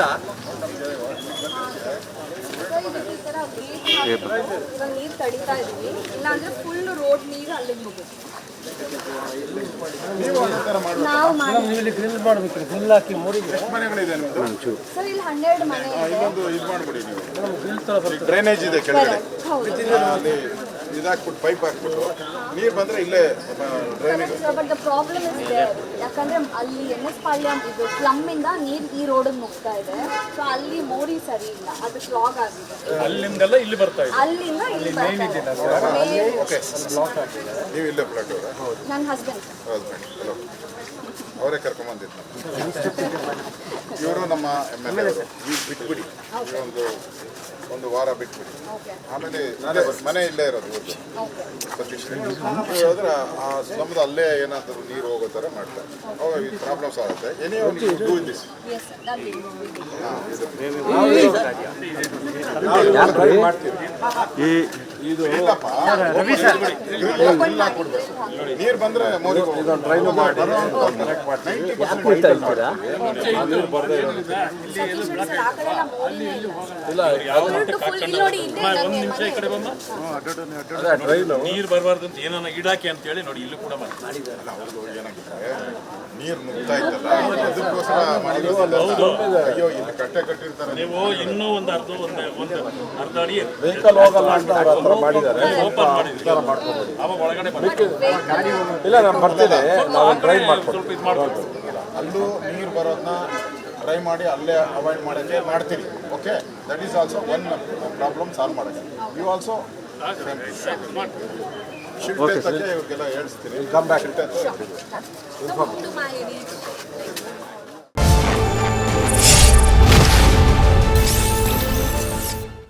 ಹಾಕ್ಬಿಟ್ಟು ನೀರು ತಡಿತಾ ಇದೀವಿ. ಇಲ್ಲಾಂದ್ರೆ ಫುಲ್ ರೋಡ್ ನೀರು ಅಲ್ಲಿಗೆ ಹೋಗುತ್ತೆ. ನಾವು ಮಾಡಿ ಗ್ರಿಲ್ ಮಾಡ್ಬೇಕು. ಗ್ರಿಲ್ ಹಾಕಿ ಮೂರಿಗೆ ಸರ್ ಇಲ್ಲಿ ಹನ್ನೆರಡು ಮನೆ ಡ್ರೈನೇಜ್ ಇದೆ. ಕೆಳಗಡೆ. ಇದಾಕ್ಬಿಟ್ಟು ಪೈಪ್ ಹಾಕ್ಬಿಟ್ಟು ನೀರು ಬಂದ್ರೆ ಇಲ್ಲೇ drainage but the problem is there ಯಾಕಂದ್ರೆ ಅಲ್ಲಿ ಎನ್ ಎಸ್ ಪಾಳ್ಯ ಇದು ಸ್ಲಮ್ ಇಂದ ನೀರು ಈ ರೋಡ್ ಮುಗ್ತಾ ಇದೆ. ಸೊ ಅಲ್ಲಿ ಮೋರಿ ಸರಿ ಇಲ್ಲ. ಅದು ಸ್ಲಾಗ್ ಆಗಿದೆ. ಅಲ್ಲಿಂದೆಲ್ಲ ಇಲ್ಲಿ ಬರ್ತಾ ಇದೆ. ಅಲ್ಲಿಂದ ಇಲ್ಲಿ ಬರ್ತಾ ಇದೆ. ಓಕೆ ನೀವು ಇಲ್ಲೇ ಫ್ಲಾಟ್ ಅವರ? ನನ್ನ ಹಸ್ಬೆಂಡ್ ಹಸ್ಬೆಂಡ್ ಹಲೋ ಅವರೇ ಕರ್ಕೊಂಬಂದಿದ್ದು ಇವರು ನಮ್ಮ ಎಂ ಎಲ್ ಎ ಬಿಟ್ಬಿಡಿ. ಒಂದು ಒಂದು ವಾರ ಬಿಟ್ಬಿಡಿ. ಓಕೆ ಆಮೇಲೆ ಇಲ್ಲೇ ಮನೆ ಇಲ್ಲೇ ಇರೋದು ಇವತ್ತು. ಸತೀಶ್. ಹೇಳಿದ್ರೆ ಆ ಸ್ಲಮ್ದು ಅಲ್ಲೇ ಏನಾದರೂ ನೀರು ಹೋಗೋ ಥರ ಮಾಡ್ತಾರೆ. ಪ್ರಾಬ್ಲಮ್ಸ್ ಆಗುತ್ತೆ ಎನಿ ಒಂದು ಡೂ ದಿಸ್ ಎಸ್ ಅಲ್ಲಿ ಇಲ್ಲಪ್ಪ. ನೀರು ಬಂದ್ರೆ ಮೋರಿ ಡ್ರೈನ್ ಮಾಡಿ. ಸರ್ ಇಲ್ಲ ನೀರು ಬರಬಾರ್ದು ಅಂತ ಏನನ್ನ ಇಡಾಕಿ ಅಂತ ಹೇಳಿ ನೋಡಿ ಇಲ್ಲಿ ಕೂಡ ಏನಾಗಿದೆ ನೀರು ನುಗ್ತಾ ಅದಕ್ಕೋಸ್ಕರ ಮಾಡಿರೋದು ಅಯ್ಯೋ ಇಲ್ಲಿ ಕಟ್ಟೆ ಕಟ್ಟಿರ್ತಾರೆ ನೀವು ಇನ್ನೂ ಒಂದು ಅರ್ಧ ಒಂದು ಒಂದು ಅರ್ಧ ಅಡಿ ವೆಹಿಕಲ್ ಹೋಗಲ್ಲ ಅಂತ ಹತ್ರ ಮಾಡಿದ್ದಾರೆ. ಸ್ವಲ್ಪ ಒಳಗಡೆ ಬನ್ನಿ. ಇಲ್ಲ ನಾನು ಬರ್ತೀನಿ ನಾವು ಡ್ರೈವ್ ಮಾಡ್ಕೊಡ್ತೀವಿ. ಸ್ವಲ್ಪ ಇದು ಮಾಡ್ಬೇಕು ಅಲ್ಲೂ ನೀರು ಬರೋದನ್ನ ಟ್ರೈ ಮಾಡಿ ಅಲ್ಲೇ ಅವಾಯ್ಡ್ ಮಾಡೋಕ್ಕೆ ಮಾಡ್ತೀರಿ okay that is also one problem solve ಮಾಡೋಕ್ಕೆ. ಯು ಆಲ್ಸೋ ಹೇಳ್ತೀನಿ ಕಮ್ ಬ್ಯಾಕ್ ಇನ್ಫಾರ್ಮ್.